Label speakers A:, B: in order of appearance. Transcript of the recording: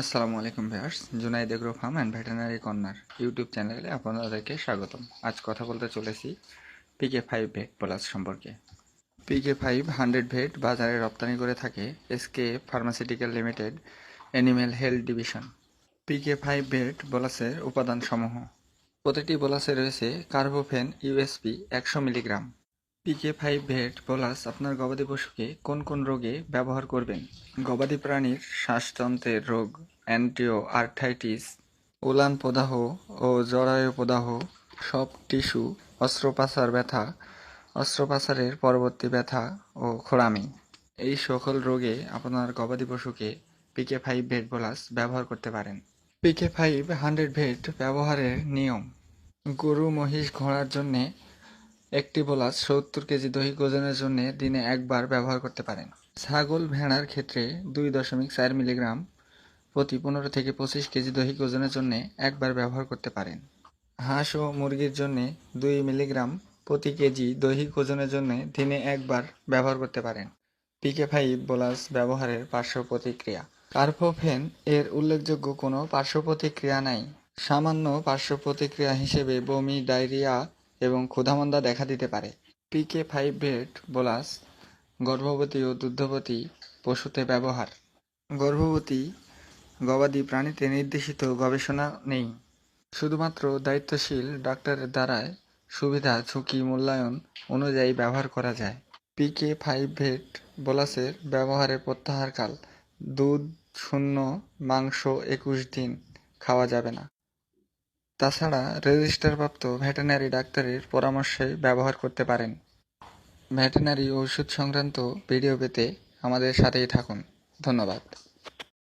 A: আসসালামু আলাইকুম viewers, Junaid agro farm and veterinary corner YouTube চ্যানেলে আপনাদেরকে স্বাগতম। আজ কথা বলতে চলেছি পিকে ফাইভ ভেট প্লাস সম্পর্কে। পিকে ফাইভ হান্ড্রেড ভেট বাজারে রপ্তানি করে থাকে SK pharmaceutical limited animal health division. PK five vet বোলাসের উপাদানসমূহ। প্রতিটি বোলাসে রয়েছে কার্বোফেন ইউএসপি একশো milligram. PK five vet bolus আপনার গবাদি পশুকে কোন কোন রোগে ব্যবহার করবেন? গবাদি প্রাণীর শ্বাসতন্ত্রের রোগ অ্যান্টিও আর্থাইটিস উলান প্রদাহ ও জরায়ু প্রদাহ, সব টিস্যু, অস্ত্রোপাচার ব্যথা, অস্ত্রোপাচারের পরবর্তী ব্যথা ও খোড়ামি এই সকল রোগে আপনার গবাদি পশুকে পিকে ফাইভ ভেট বোলাস ব্যবহার করতে পারেন। পিকে ফাইভ হান্ড্রেড ভেট ব্যবহারের নিয়ম। গরু মহিষ ঘোড়ার জন্যে একটি বোলাস সত্তর কেজি দৈহিক ওজনের জন্য দিনে একবার ব্যবহার করতে পারেন। ছাগল ভেড়ার ক্ষেত্রে দুই দশমিক চার মিলিগ্রাম প্রতি পনেরো থেকে পঁচিশ কেজি দৈহিক ওজনের জন্য একবার ব্যবহার করতে পারেন। হাঁস ও মুরগির জন্য দুই মিলিগ্রাম প্রতি কেজি দৈহিক ওজনের জন্য দিনে একবার ব্যবহার করতে পারেন। পিকে ফাইভ বোলাস ব্যবহারের পার্শ্ব প্রতিক্রিয়া। কার্বোফেন এর উল্লেখযোগ্য কোনো পার্শ্ব প্রতিক্রিয়া নাই। সামান্য পার্শ্ব প্রতিক্রিয়া হিসেবে বমি, ডায়রিয়া এবং ক্ষুধামন্দা দেখা দিতে পারে। পিকে ফাইভ ভেট বোলাস গর্ভবতী ও দুগ্ধবতী পশুতে ব্যবহার। গর্ভবতী গবাদি প্রাণীতে নির্দেশিত গবেষণা নেই। শুধুমাত্র দায়িত্বশীল ডাক্তারের দ্বারায় সুবিধা, ঝুঁকি, মূল্যায়ন অনুযায়ী ব্যবহার করা যায়। পিকে ফাইভ ভেট বোলাসের ব্যবহারে প্রত্যাহারকাল দুধ শূন্য মাংস একুশ দিন খাওয়া যাবে না। তাছাড়া রেজিস্টারপ্রাপ্ত ভেটেনারি ডাক্তারের পরামর্শে ব্যবহার করতে পারেন। ভেটেনারি ওষুধ সংক্রান্ত ভিডিও পেতে আমাদের সাথেই থাকুন। ধন্যবাদ।